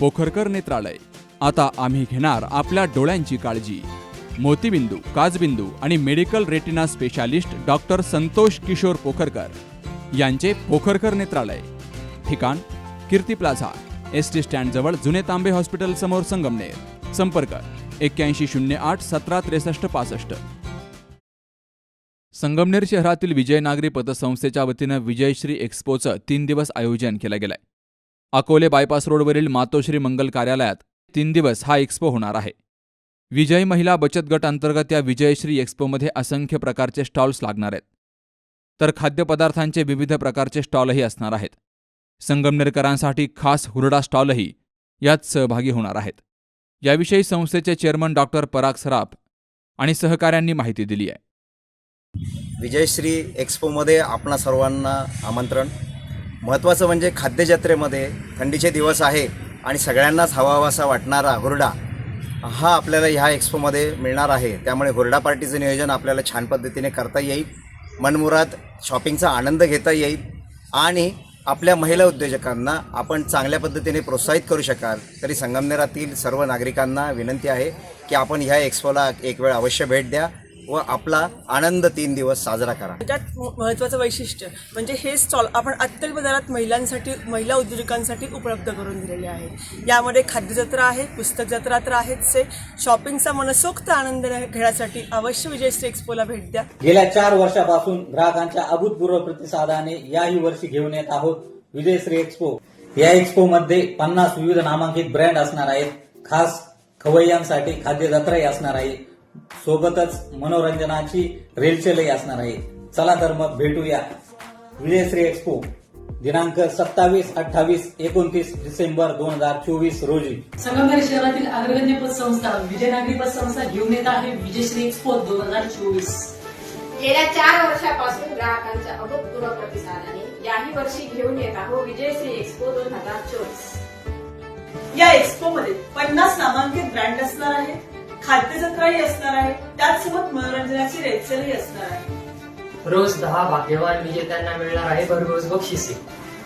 पोखरकर नेत्रालय. आता आम्ही घेणार आपल्या डोळ्यांची काळजी. मोतीबिंदू काजबिंदू आणि medical retina specialist doctor Santosh Kishor Pokharkar यांचे पोखरकर नेत्रालय. ठिकाण कीर्ती प्लाझा एस टी स्टँडजवळ जुने तांबे हॉस्पिटल समोर संगमनेर. संपर्क एक्क्याऐंशी शून्य आठ सतरा त्रेसष्ट पासष्ट. संगमनेर शहरातील विजय नागरी पतसंस्थेच्या वतीनं विजयश्री एक्स्पोचं तीन दिवस आयोजन केलं गेलंय. अकोले बायपास रोडवरील मातोश्री मंगल कार्यालयात तीन दिवस हा एक्स्पो होणार आहे. विजय महिला बचत गट अंतर्गत या विजयश्री एक्स्पोमध्ये असंख्य प्रकारचे स्टॉल्स लागणार आहेत. तर खाद्यपदार्थांचे विविध प्रकारचे स्टॉलही असणार आहेत. संगमनेरकरांसाठी खास हुरडा स्टॉलही यात सहभागी होणार आहेत. याविषयी संस्थेचे चेअरमन डॉक्टर पराग सराफ आणि सहकाऱ्यांनी माहिती दिली आहे. विजयश्री एक्स्पोमध्ये आपणा सर्वांना आमंत्रण. महत्त्वाचं म्हणजे खाद्यजत्रेमध्ये थंडीचे दिवस आहे आणि सगळ्यांनाच हवाहवासा वाटणारा हुरडा हा आपल्याला ह्या एक्स्पोमध्ये मिळणार आहे. त्यामुळे हुरडा पार्टीचं नियोजन आपल्याला छान पद्धतीने करता येईल. मनमुराद शॉपिंगचा आनंद घेता येईल. आणि आपल्या महिला उद्योजकांना आपण चांगल्या पद्धतीने प्रोत्साहित करू शकाल तरी संगमनेरातील सर्व नागरिकांना विनंती आहे की आपण ह्या एक्स्पोला एक वेळ अवश्य भेट द्या. व आपला आनंद तीन दिवस साजरा करा. त्यात म- महत्त्वाचं वैशिष्ट्य म्हणजे हे स्टॉल आपण अत्तल बाजारात महिलांसाठी महिला उद्योजकांसाठी उपलब्ध करून दिलेले आहे. यामध्ये खाद्यजत्रा आहे पुस्तक जत्रा तर आहेच आहे. शॉपिंगचा मनसोक्त आनंद घेण्यासाठी अवश्य विजयश्री एक्स्पोला भेट द्या. गेल्या चार वर्षापासून ग्राहकांच्या अभूतपूर्व प्रतिसादाने याही वर्षी घेऊन येत आहोत विजयश्री एक्स्पो. या एक्स्पो मध्ये पन्नास विविध नामांकित ब्रँड असणार आहेत. खास खवय्यांसाठी खाद्य जत्राही असणार आहे. सोबतच मनोरंजनाची रेलचेलही असणार आहे. चला तर मग भेटूया. विजयश्री एक्स्पो दिनांक सत्तावीस अठ्ठावीस एकोणतीस डिसेंबर दोन हजार चोवीस रोजी. संगमनेर शहरातील अग्रगण्य पतसंस्था विजयनागरी पतसंस्था घेऊन येत आहे विजयश्री एक्सपो दोन हजार चोवीस. गेल्या चार वर्षापासून ग्राहकांच्या अभूतपूर्व प्रतिसादाने याही वर्षी घेऊन येत आहोत विजयश्री एक्स्पो दोन हजार चोवीस. या एक्स्पो मध्ये पन्नास नामांकित ब्रँड असणार आहे खाद्यजत्राही असणार आहे त्याचसोबत मनोरंजनाची रेलचेलही असणार आहे. रोज दहा भाग्यवान विजेत्यांना मिळणार आहे भरघोस बक्षिसे.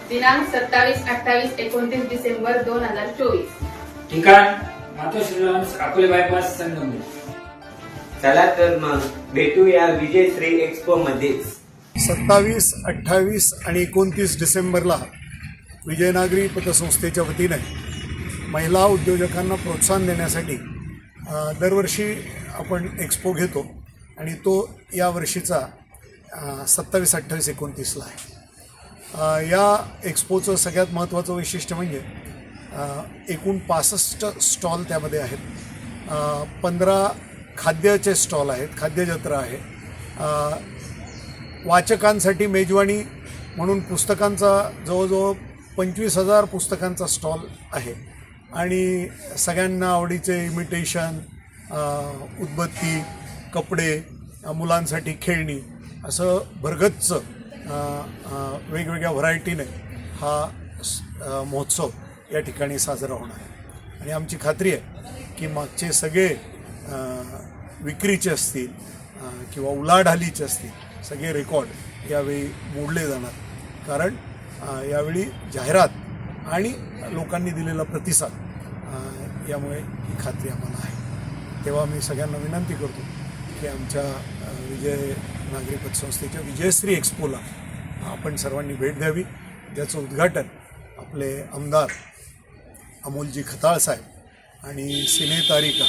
दिनांक सत्तावीस अठ्ठावीस एकोणतीस डिसेंबर दोन हजार चोवीस. ठिकाण मातोश्री लॉन्स अकोले बायपास संगमनेर. चला तर मग भेटूया विजयश्री एक्स्पो मध्येच सत्तावीस अठ्ठावीस आणि एकोणतीस डिसेंबरला विजयनागरी पतसंस्थेच्या वतीने महिला उद्योजकांना प्रोत्साहन देण्यासाठी दरवर्षी आपण एक्सपो घेतो आणि तो या वर्षीचा सत्तावीस अठ्ठावीस एकोणतीसला आहे. या एक्सपोचं सगळ्यात महत्त्वाचं वैशिष्ट्य म्हणजे एकूण पासष्ट स्टॉल त्यामध्ये आहेत. पंधरा खाद्याचे स्टॉल आहेत खाद्यजत्रा आहे. वाचकांसाठी मेजवानी म्हणून पुस्तकांचा जवळजवळ पंचवीस हजार पुस्तकांचा स्टॉल आहे. आणि सगळ्यांना आवडीचे इमिटेशन उदबत्ती कपडे मुलांसाठी खेळणी असं भरगच्च वेगवेगळ्या व्हरायटीने हा स- महोत्सव या ठिकाणी साजरा होणार आहे. आणि आमची खात्री आहे की मागचे सगळे विक्रीचे असतील किंवा उलाढालीचे असतील सगळे रेकॉर्ड यावेळी मोडले जाणार. कारण यावेळी जाहिरात आणि लोकांनी दिलेला प्रतिसाद यामुळे ही खात्री आम्हाला आहे. तेव्हा मी सगळ्यांना विनंती करतो की आमच्या विजय नागरी पतसंस्थेच्या विजयश्री एक्सपोला आपण सर्वांनी भेट द्यावी. ज्याचं उद्घाटन आपले आमदार अमोलजी खताळ साहेब आणि सिनेतारिका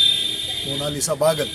मोनालिसा बागल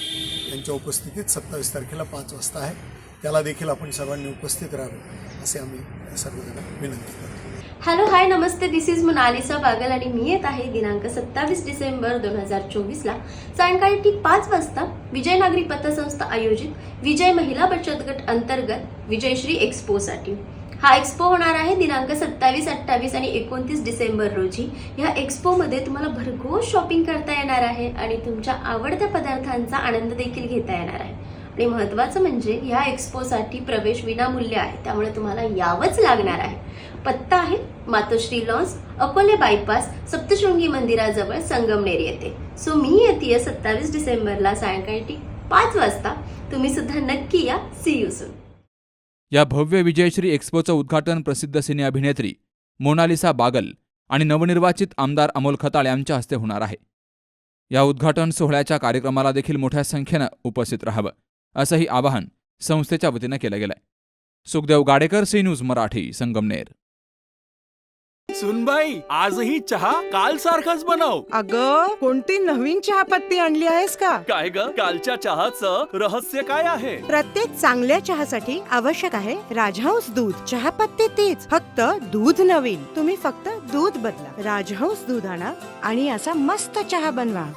यांच्या उपस्थितीत सत्तावीस तारखेला पाच वाजता आहे. त्याला देखील आपण सर्वांनी उपस्थित राहावे असे आम्ही सर्वजण विनंती करतो. हॅलो हाय नमस्ते. दिस इज मुनालिसा बागल आणि मी येत आहे दिनांक सत्तावीस डिसेंबर दोन हजार चोवीसला. सायंकाळी ठीक पाच वाजता विजय नागरी पतसंस्था आयोजित विजय महिला बचत गट अंतर्गत विजयश्री एक्स्पोसाठी हा एक्स्पो होणार आहे दिनांक सत्तावीस अठ्ठावीस आणि एकोणतीस डिसेंबर रोजी. ह्या एक्स्पोमध्ये तुम्हाला भरघोस शॉपिंग करता येणार आहे आणि तुमच्या आवडत्या पदार्थांचा आनंद देखील घेता येणार आहे. आणि महत्त्वाचं म्हणजे ह्या एक्स्पोसाठी प्रवेश विनामूल्य आहे. त्यामुळे तुम्हाला यावंच लागणार आहे. पत्ता आहे मातोश्री लॉन्स अकोले बायपास सप्तशृंगी मंदिराजवळ संगमनेर येते सो मी येते सत्तावीस डिसेंबरला सायंकाळी पाच वाजता. तुम्ही सुद्धा नक्की या. सी यू सून या भव्य विजयश्री एक्स्पोचं उद्घाटन प्रसिद्ध सिने अभिनेत्री मोनालिसा बागल आणि नवनिर्वाचित आमदार अमोल खताळ यांच्या हस्ते होणार आहे. या उद्घाटन सोहळ्याच्या कार्यक्रमाला देखील मोठ्या संख्येनं उपस्थित राहावं. असंही आवाहन संस्थेच्या वतीनं केलं गेलंय. Sukhdev Gadekar C news Marathi Sangamner. सुनबाई आजही चहा काल सारखाच बनव. अग कोणती नवीन चहापत्ती आणली आहेस का? काय ग? कालच्या चहाचं रहस्य काय आहे? प्रत्येक चांगल्या चहासाठी आवश्यक आहे राजहंस दूध. चहापत्ती तीच फक्त दूध नवीन. तुम्ही फक्त दूध बदला. राजहंस दूध आणा आणि असा मस्त चहा बनवा.